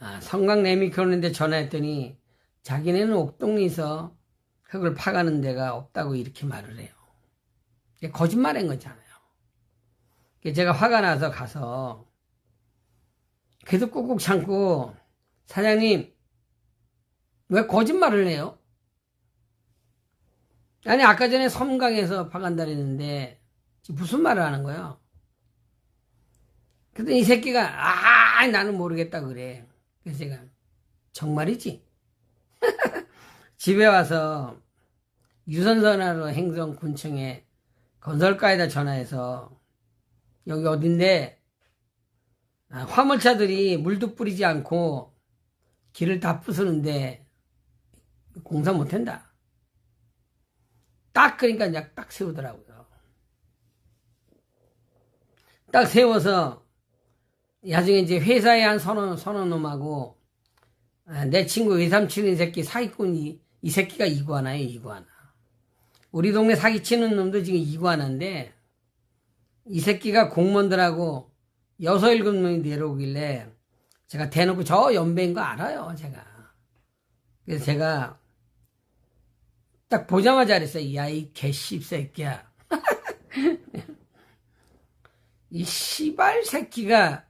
아, 성강 레미크로는데 전화했더니 자기네는 옥동리에서 흙을 파가는 데가 없다고 이렇게 말을 해요. 거짓말인 거잖아요. 제가 화가 나서 가서 계속 꾹꾹 참고 사장님 왜 거짓말을 해요? 아니 아까 전에 섬강에서 파간다 그랬는데 무슨 말을 하는 거야? 그랬더니 이 새끼가 아 나는 모르겠다 그래. 그래서 제가 정말이지? 집에 와서 유선전화로 행정군청에 건설가에다 전화해서 여기 어딘데 아, 화물차들이 물도 뿌리지 않고 길을 다 부수는데 공사 못한다. 딱 그러니까 이제 딱 세우더라고요. 딱 세워서 나중에 이제 회사에 한 서너 서너 놈하고 아, 내 친구 외삼촌인 새끼 사기꾼이 이 새끼가 이구아나예요 이구아나. 우리 동네 사기치는 놈도 지금 이구아나인데 이 새끼가 공무원들하고 여섯 일곱 명이 내려오길래 제가 대놓고 저 연배인 거 알아요 제가. 그래서 제가 딱 보자마자 그랬어요. 야 이 개씹 새끼야. 이 씨발 새끼가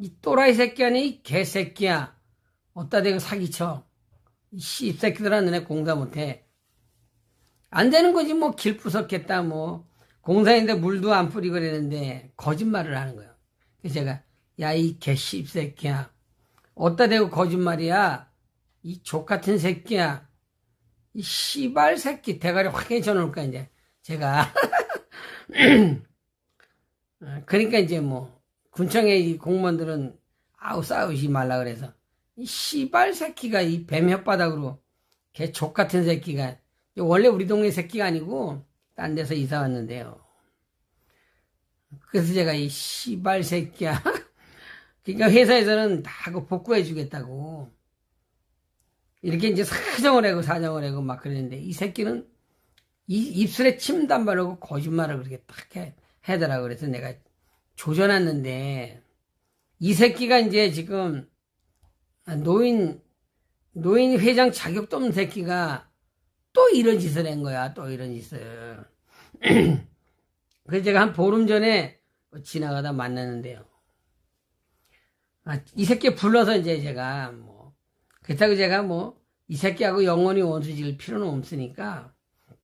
이 또라이 새끼 아니 이 개새끼야. 어따 대고 사기쳐. 이 씹새끼들아 너네 공사 못해. 안 되는 거지 뭐 길 부쉈겠다 뭐 공사인데 물도 안 뿌리고 그랬는데 거짓말을 하는 거예요. 그래서 제가 야 이 개 씹새끼야. 어따 대고 거짓말이야. 이 족같은 새끼야. 이 씨발 새끼 대가리 확 해쳐 놓을까 이제 제가 어, 그러니까 이제 뭐 군청의 이 공무원들은 아우 싸우지 말라 그래서 이 씨발 새끼가 이 뱀 혓바닥으로 개 족 같은 새끼가 원래 우리 동네 새끼가 아니고 딴 데서 이사 왔는데요. 그래서 제가 이 씨발 새끼야 그러니까 회사에서는 다그 복구해 주겠다고 이렇게 이제 사정을 하고 사정을 하고 막 그랬는데 이 새끼는 이 입술에 안 바르고 거짓말을 그렇게 딱 해, 하더라고 그래서 내가 조져놨는데 이 새끼가 이제 지금 노인 노인 회장 자격도 없는 새끼가 또 이런 짓을 한 거야 또 이런 짓을. 그래서 제가 한 보름 전에 지나가다 만났는데요. 아, 이 새끼 불러서 이제 제가 뭐 그렇다고 제가 뭐 이 새끼하고 영원히 원수 지을 필요는 없으니까